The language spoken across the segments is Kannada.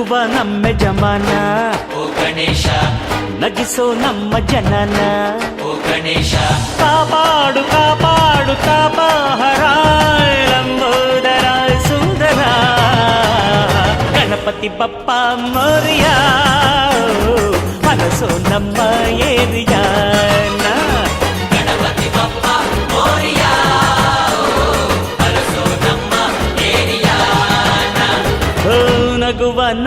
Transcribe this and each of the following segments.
ನಗುವ ನಮ್ಮ ಜಮಾನ ಓ ಗಣೇಶ ನಗಿಸೋ ನಮ್ಮ ಜನನ ಓ ಗಣೇಶ ಕಾಪಾಡು ಕಾಪಾಡು ತಾಪಹರ ಲಂಬೋದರ ಸುಂದರ ಗಣಪತಿ ಬಪ್ಪ ಮೋರಿಯ ಮನಸೋ ನಮ್ಮ ಏರಿಯ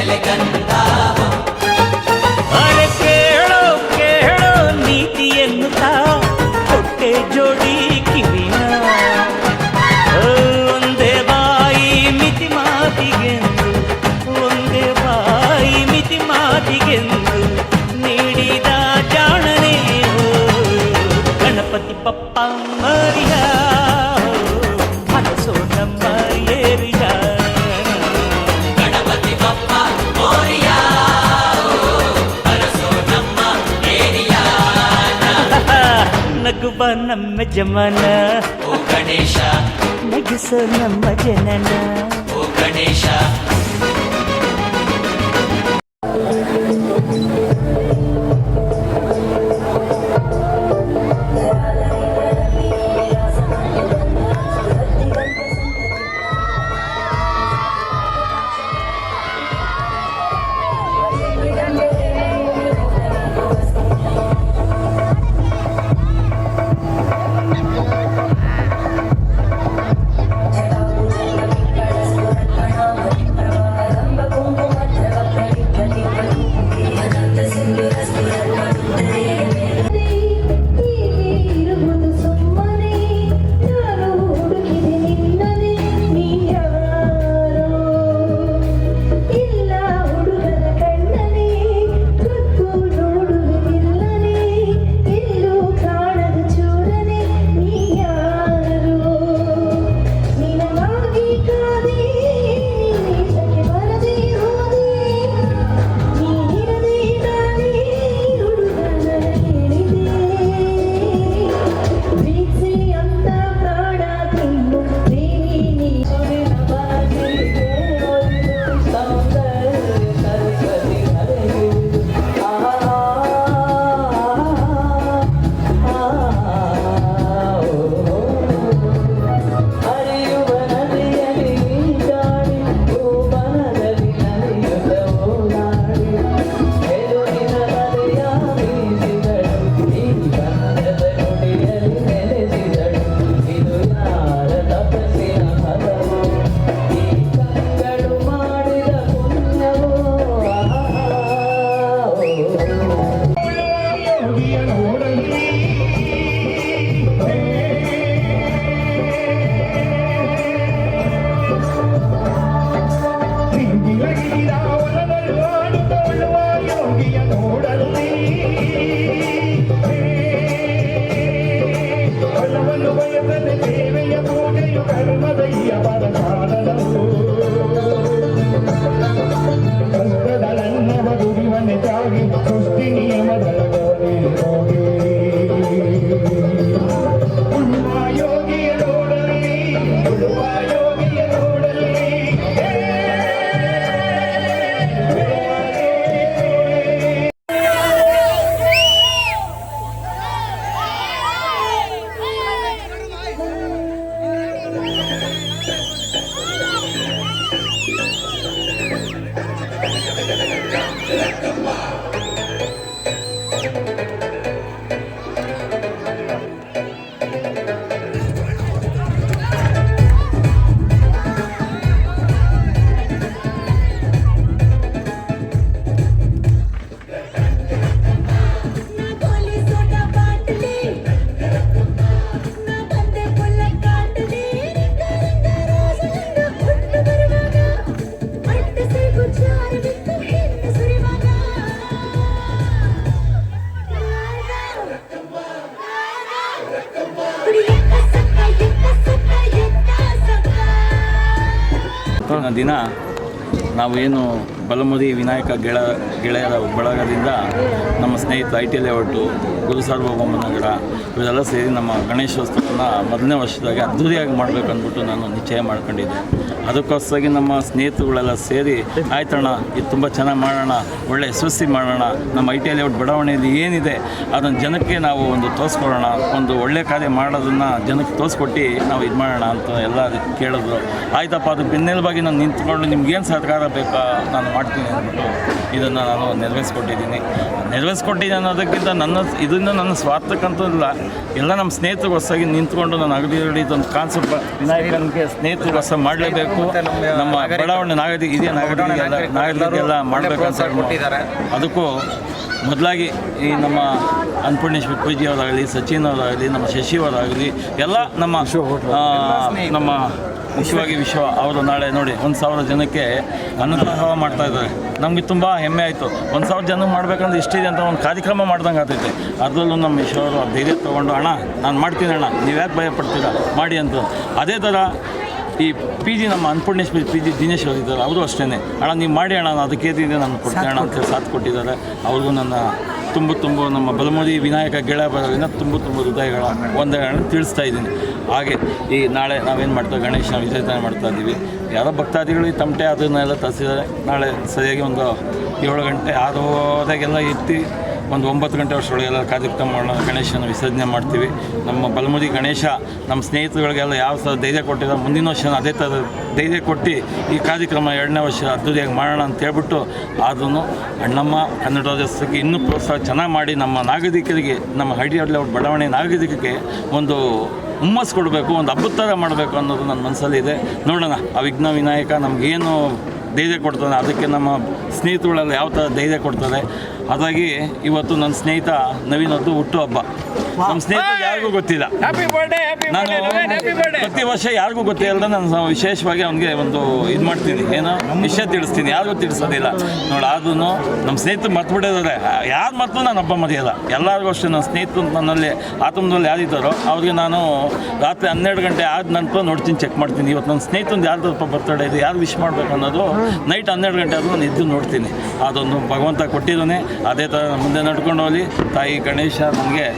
వెలగన్ ನಮ್ಮ ಜಮನ ಓ ಗಣೇಶ ನಗಿಸೋ ನಮ್ಮ ಜನನ ಓ ಗಣೇಶ प्रेम let them wow. ದಿನ ನಾವು ಏನು ಬಲಮುರಿ ವಿನಾಯಕ ಗೆಳ ಗೆಳೆಯರ ಬಳಗದಿಂದ ನಮ್ಮ ಸ್ನೇಹಿತ I T layout Gurusarvabhauma Nagar ಇವರೆಲ್ಲ ಸೇರಿ ನಮ್ಮ ಗಣೇಶೋತ್ಸವನ ಮೊದಲನೇ ವರ್ಷದಾಗೆ ಅದ್ಧೂರಿಯಾಗಿ ಮಾಡಬೇಕು ಅಂದ್ಬಿಟ್ಟು ನಾನು ನಿಶ್ಚಯ ಮಾಡ್ಕೊಂಡಿದ್ದೆ. ಅದಕ್ಕೋಸ್ಕರಾಗಿ ನಮ್ಮ ಸ್ನೇಹಿತರುಗಳೆಲ್ಲ ಸೇರಿ ಆಯ್ತಣ್ಣ ಇದು ತುಂಬ ಚೆನ್ನಾಗಿ ಮಾಡೋಣ, ಒಳ್ಳೆ ಯಶಸ್ವಿ ಮಾಡೋಣ, ನಮ್ಮ ಐ ಟಿ ಲೇಔಟ್ ಬಡಾವಣೆಯಲ್ಲಿ ಏನಿದೆ, ಅದನ್ನು ಜನಕ್ಕೆ ನಾವು ಒಂದು ತೋರಿಸ್ಕೊಡೋಣ, ಒಂದು ಒಳ್ಳೆ ಕಾರ್ಯ ಮಾಡೋದನ್ನು ಜನಕ್ಕೆ ತೋರಿಸ್ಕೊಟ್ಟು ನಾವು ಇದು ಮಾಡೋಣ ಅಂತ ಎಲ್ಲ ಕೇಳಿದ್ರು. ಆಯ್ತಪ್ಪ, ಅದು ಬೆನ್ನೆಲುಬಾಗಿ ನಾನು ನಿಂತ್ಕೊಂಡು ನಿಮ್ಗೇನು ಸರ್ಕಾರ ಬೇಕಾ, ನಾನು ಮಾಡ್ತೀನಿ ಅಂದ್ಬಿಟ್ಟು ಇದನ್ನು ನಾನು ನೆರವೇರಿಸ್ಕೊಟ್ಟಿದ್ದೀನಿ. ನೆರವೇರಿಸ್ಕೊಟ್ಟಿದ್ದೀನಿ ಅನ್ನೋದಕ್ಕಿಂತ ನನ್ನ ಇದರಿಂದ ನನ್ನ ಸ್ವಾರ್ಥಕ್ಕಂತೂ ಇಲ್ಲ. ಎಲ್ಲ ನಮ್ಮ ಸ್ನೇಹಿತರಿಗೋಸ್ಕರ ನಿಂತ್ಕೊಂಡು ನಾನು ಅಗದಿ ಇದೊಂದು ಕಾನ್ಸೆಪ್ಟ್. ವಿನಾಯಕನಿಗೆ ಸ್ನೇಹಿತರಿಗೋಸ್ಕರ ಮಾಡಲೇಬೇಕು. ನಮ್ಮ ಬಡಾವಣೆ ನಾಗರಿಕ ಇದೇ ನಾಗರಿಕರಿಗೆಲ್ಲ ನಾಗರಿಕರಿಗೆಲ್ಲ ಮಾಡಬೇಕಂತ ಅದಕ್ಕೂ ಮೊದಲಾಗಿ ಈ ನಮ್ಮ ಅನ್ನಪೂರ್ಣೇಶ್ವರ ಪೂಜಿ ಅವರಾಗಲಿ ಸಚಿನ್ ಅವರಾಗಲಿ ನಮ್ಮ ಶಶಿ ಅವರಾಗಲಿ ಎಲ್ಲ ನಮ್ಮ ನಮ್ಮ ವಿಶ್ವವಾಗಿ ವಿಶ್ವ ಅವರು ನಾಳೆ ನೋಡಿ ಒಂದು ಸಾವಿರ ಜನಕ್ಕೆ ಅನ್ನದಾಹ ಮಾಡ್ತಾ ಇದ್ದಾರೆ. ನಮಗೆ ತುಂಬ ಹೆಮ್ಮೆ ಆಯಿತು. ಒಂದು ಸಾವಿರ ಜನ ಮಾಡ್ಬೇಕಂದ್ರೆ ಇಷ್ಟಿದೆ ಅಂತ ಒಂದು ಕಾರ್ಯಕ್ರಮ ಮಾಡ್ದಂಗೆ ಆಗ್ತೈತೆ. ಅದರಲ್ಲೂ ನಮ್ಮ ವಿಶ್ವ ಅವರು ಧೈರ್ಯ ತೊಗೊಂಡು ಅಣ್ಣ ನಾನು ಮಾಡ್ತೀನಿ ಅಣ್ಣ ನೀವು ಯಾಕೆ ಭಯ ಪಡ್ತೀರಾ ಮಾಡಿ ಅಂತ. ಅದೇ ಥರ ಈ ಪಿ ಜಿ ನಮ್ಮ ಅನ್ನಪೂರ್ಣೇಶ್ವರಿ ಪಿ ಜಿ ದಿನೇಶ್ ಅವರು ಇದ್ದಾರೆ ಅವರು ಅಷ್ಟೇ ಅಣ್ಣ ನೀವು ಮಾಡಿ ಅಣ್ಣ ನಾನು ಅದಕ್ಕೆ ಏನಿದೆ ನಾನು ಕೊಡ್ತೀನಿ ಅಣ್ಣ ಅಂತ ಸಾಥ್ ಕೊಟ್ಟಿದ್ದಾರೆ. ಅವ್ರಿಗೂ ನನ್ನ ತುಂಬ ತುಂಬ ನಮ್ಮ ಬಲಮುರಿ ವಿನಾಯಕ ಗೆಳೆಯ ಬರೋದ್ರಿಂದ ತುಂಬ ತುಂಬ ಹೃದಯಗಳ ವಂದನೆಗಳನ್ನು ತಿಳಿಸ್ತಾ ಇದ್ದೀನಿ. ಹಾಗೆ ಈ ನಾಳೆ ನಾವೇನು ಮಾಡ್ತೇವೆ ಗಣೇಶನ ವಿಸರ್ಜನೆ ಮಾಡ್ತಾ ಇದ್ದೀವಿ. ಯಾರೋ ಭಕ್ತಾದಿಗಳು ಈ ತಮಟೆ ಅದನ್ನೆಲ್ಲ ತರಿಸಿದ್ದಾರೆ. ನಾಳೆ ಸರಿಯಾಗಿ ಒಂದು ಏಳು ಗಂಟೆ ಆರುವರೆಗೆಲ್ಲ ಎತ್ತಿ ಒಂದು ಒಂಬತ್ತು ಗಂಟೆ ವರ್ಷದೊಳಗೆಲ್ಲ ಕಾರ್ಯಕ್ರಮ ಮಾಡೋಣ, ಗಣೇಶನ ವಿಸರ್ಜನೆ ಮಾಡ್ತೀವಿ. ನಮ್ಮ ಬಲಮುರಿ ಗಣೇಶ, ನಮ್ಮ ಸ್ನೇಹಿತರುಗಳಿಗೆಲ್ಲ ಯಾವ ಥರ ಧೈರ್ಯ ಕೊಟ್ಟಿರೋ ಮುಂದಿನ ವರ್ಷ ಅದೇ ಥರ ಧೈರ್ಯ ಕೊಟ್ಟು ಈ ಕಾರ್ಯಕ್ರಮ ಎರಡನೇ ವರ್ಷ ಅದ್ದೂರಿಯಾಗಿ ಮಾಡೋಣ ಅಂತ ಹೇಳ್ಬಿಟ್ಟು ಆದ್ರೂ ಅಣ್ಣಮ್ಮ, ಕನ್ನಡ ರಾಜ್ಯೋತ್ಸವಕ್ಕೆ ಇನ್ನೂ ಪ್ರೋತ್ಸಾಹ ಚೆನ್ನಾಗಿ ಮಾಡಿ ನಮ್ಮ ನಾಗರಿಕರಿಗೆ, ನಮ್ಮ ಹಳ್ಳಿ ಅವ್ರ ಬಡಾವಣೆ ನಾಗರಿಕರಿಗೆ ಒಂದು ಹುಮ್ಮಸ್ ಕೊಡಬೇಕು, ಒಂದು ಹಬ್ಬದ ಮಾಡಬೇಕು ಅನ್ನೋದು ನನ್ನ ಮನಸ್ಸಲ್ಲಿದೆ ನೋಡೋಣ, ಆ ವಿಘ್ನ ವಿನಾಯಕ ನಮಗೇನು ಧೈರ್ಯ ಕೊಡ್ತಾನೆ ಅದಕ್ಕೆ ನಮ್ಮ ಸ್ನೇಹಿತರುಗಳೆಲ್ಲ ಯಾವ ಥರ ಧೈರ್ಯ ಕೊಡ್ತಾರೆ ಹಾಗಾಗಿ ಇವತ್ತು ನನ್ನ ಸ್ನೇಹಿತ ನವೀನದ್ದು ಹುಟ್ಟುಹಬ್ಬ ನಮ್ಮ ಸ್ನೇಹಿತರು ಯಾರಿಗೂ ಗೊತ್ತಿಲ್ಲ. ನಾನು ಪ್ರತಿ ವರ್ಷ ಯಾರಿಗೂ ಗೊತ್ತಿಲ್ಲ ನಾನು ವಿಶೇಷವಾಗಿ ಅವನಿಗೆ ಒಂದು ಇದು ಮಾಡ್ತೀನಿ. ಏನೋ? ವಿಷಯ ತಿಳಿಸ್ತೀನಿ. ಯಾರಿಗೂ ತಿಳಿಸೋದಿಲ್ಲ. ನೋಡಿ ಆದ್ರೂ ನಮ್ಮ ಸ್ನೇಹಿತರು ಮರ್ತು ಬಿಟ್ಟಿದ್ದಾರೆ. ಯಾರು ಮರ್ತು ನಾನು ಹಬ್ಬ ಮರೆಯಲ್ಲ. ಎಲ್ಲರಿಗೂ ಅಷ್ಟೇ ನನ್ನ ಸ್ನೇಹಿತರು ನನ್ನಲ್ಲಿ ಆತಂಕದಲ್ಲಿ ಯಾರಿದ್ದಾರೋ ಅವ್ರಿಗೆ ನಾನು ರಾತ್ರಿ ಹನ್ನೆರಡು ಗಂಟೆ ಆದ ನಂತರ ನೋಡ್ತೀನಿ ಚೆಕ್ ಮಾಡ್ತೀನಿ. ಇವತ್ತು ನನ್ನ ಸ್ನೇಹಿತಂದು ಯಾರ್ದಪ್ಪ ಬರ್ತಡೇ ಇದೆ ಯಾರು ವಿಶ್ ಮಾಡಬೇಕು ಅನ್ನೋದು ನೈಟ್ ಹನ್ನೆರಡು ಗಂಟೆ ಆದರೂ ನಾನು ಇದ್ದು ನೋಡ್ತೀನಿ. ಅದೊಂದು ಭಗವಂತ ಕೊಟ್ಟಿದ್ದಾನೆ. ಅದೇ ಥರ ಮುಂದೆ ನಡ್ಕೊಂಡು ಹೋಗಲಿ. ತಾಯಿ ಗಣೇಶ ನನಗೆ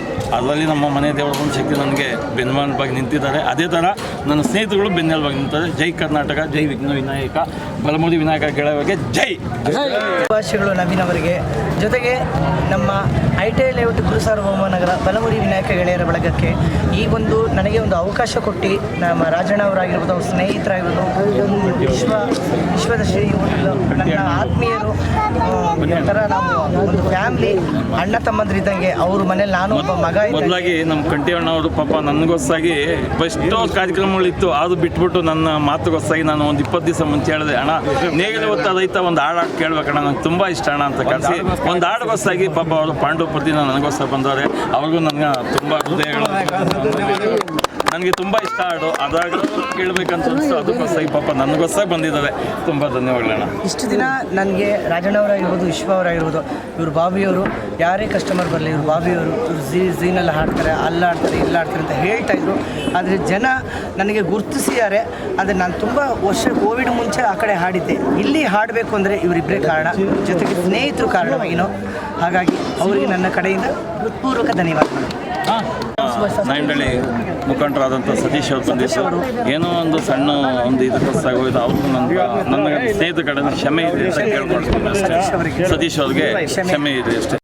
ಅದರಲ್ಲಿ ನಮ್ಮ ಮನೆ ದೇವರ ಒಂದು ಶಕ್ತಿ ನನಗೆ ಬೆನ್ನೆಲುಬಾಗಿ ನಿಂತಿದ್ದಾರೆ. ಅದೇ ಥರ ನನ್ನ ಸ್ನೇಹಿತರುಗಳು ಬೆನ್ನೆಲುಬಾಗಿ ನಿಂತಿದ್ದಾರೆ. ಜೈ ಕರ್ನಾಟಕ ಜೈ ವಿಘ್ನ ವಿನಾಯಕ ಬಲಮೋದಿ ವಿನಾಯಕ ಗೆಳೆಯವರಿಗೆ ಜೈ. ಶುಭಾಶಯಗಳು ನವೀನ್ ಅವರಿಗೆ ಜೊತೆಗೆ ನಮ್ಮ I T I layout Gurusarvabhauma Nagar Balamuri Vinayaka ಗೆಳೆಯರ ಬಳಗಕ್ಕೆ ಈ ಒಂದು ನನಗೆ ಒಂದು ಅವಕಾಶ ಕೊಟ್ಟು ನಮ್ಮ ರಾಜಣ್ಣ ಅವರಾಗಿರ್ಬೋದು ಅವ್ರ ಸ್ನೇಹಿತರಾಗಿರ್ಬೋದು ವಿಶ್ವ ವಿಶ್ವದ ಶ್ರೀ ನನ್ನ ಆತ್ಮೀಯರು ಒಂಥರ ಥರ ನಾವು ಒಂದು ಫ್ಯಾಮ್ಲಿ ಅಣ್ಣ ತಮ್ಮಂದ್ರಿದ್ದಂಗೆ ಅವ್ರ ಮನೇಲಿ ನಾನು ಒಬ್ಬ ಮಗ ಮೊದಲಾಗಿ ನಮ್ಮ ಕಂಠಿಯಣ್ಣ ಅವರು ಪಾಪ ನನಗೋಸ್ಸಾಗಿ ಎಷ್ಟೋ ಕಾರ್ಯಕ್ರಮಗಳಿತ್ತು ಅದು ಬಿಟ್ಬಿಟ್ಟು ನನ್ನ ಮಾತುಗೋಸ್ಸಾಗಿ ನಾನು ಒಂದು ಇಪ್ಪತ್ತು ದಿವಸ ಮುಂಚೆ ಹೇಳಿದೆ ಅಣ್ಣ ನೇಗಿಲು ಹೊತ್ತ ರೈತ ಒಂದು ಹಾಡು ಕೇಳ್ಬೇಕಣ್ಣ ನಂಗೆ ತುಂಬ ಇಷ್ಟ ಅಣ್ಣ ಅಂತ ಕಳಿಸಿ ಒಂದು ಹಾಡುಗೋಸ್ಸಾಗಿ ಪಾಪ ಅವರು ಪಾಂಡವಪತಿನ ನನಗೋಸ್ಕರ ಬಂದವ್ರೆ ಅವ್ರಿಗೂ ನನಗೆ ತುಂಬ ಹೃದಯಗಳು. ನನಗೆ ತುಂಬ ಇಷ್ಟ ಹಾಡು ಅದಾಗಲೂ ಕೇಳಬೇಕಂತ ಅನಿಸ್ತು ಅದಕ್ಕೋಸ್ಕರ ಪಾಪ ನನಗೋಸ್ಕರ ಬಂದಿದ್ದಾವೆ. ತುಂಬ ಧನ್ಯವಾದಗಳಣ್ಣ ಇಷ್ಟು ದಿನ ನನಗೆ ರಾಜಣ್ಣವರಾಗಿರ್ಬೋದು ವಿಶ್ವ ಅವರಾಗಿರ್ಬೋದು ಇವರು ಬಾಬಿಯವರು ಯಾರೇ ಕಸ್ಟಮರ್ ಬರಲಿ ಇವರು ಬಾಬಿಯವರು ಇವರು ಝೀ ಝೀನಲ್ಲಿ ಹಾಡ್ತಾರೆ ಅಲ್ಲಿ ಆಡ್ತಾರೆ ಇಲ್ಲಿ ಆಡ್ತಾರೆ ಅಂತ ಹೇಳ್ತಾ ಇದ್ರು. ಆದರೆ ಜನ ನನಗೆ ಗುರುತಿಸಿದ್ದಾರೆ. ಆದರೆ ನಾನು ತುಂಬ ವರ್ಷ ಕೋವಿಡ್ ಮುಂಚೆ ಆ ಕಡೆ ಹಾಡಿದ್ದೆ. ಇಲ್ಲಿ ಹಾಡಬೇಕು ಅಂದರೆ ಇವರಿಬ್ಬರೇ ಕಾರಣ. ಜೊತೆಗೆ ಸ್ನೇಹಿತರು ಕಾರಣ ಏನೋ ಹಾಗಾಗಿ ಅವರಿಗೆ ನನ್ನ ಕಡೆಯಿಂದ ಹೃತ್ಪೂರ್ವಕ ಧನ್ಯವಾದಗಳು. ನಾಯಂಡಳ್ಳಿ ಮುಖಂಡರಾದಂಥ ಸತೀಶ್ ಅವ್ರು ಅವರು ಏನೋ ಒಂದು ಸಣ್ಣ ಒಂದು ಇದಕ್ಕೋಸ್ಕರ ಅವ್ರಿಗೂ ನನ್ನ ನನ್ನ ಸ್ನೇಹಿತ ಕಡೆ ಕ್ಷಮೆ ಇದೆ ಅಂತ ಕೇಳ್ಕೊಳ್ತೀನಿ ಅಷ್ಟೇ. ಸತೀಶ್ ಅವ್ರಿಗೆ ಕ್ಷಮೆ ಇದೆ ಅಷ್ಟೇ.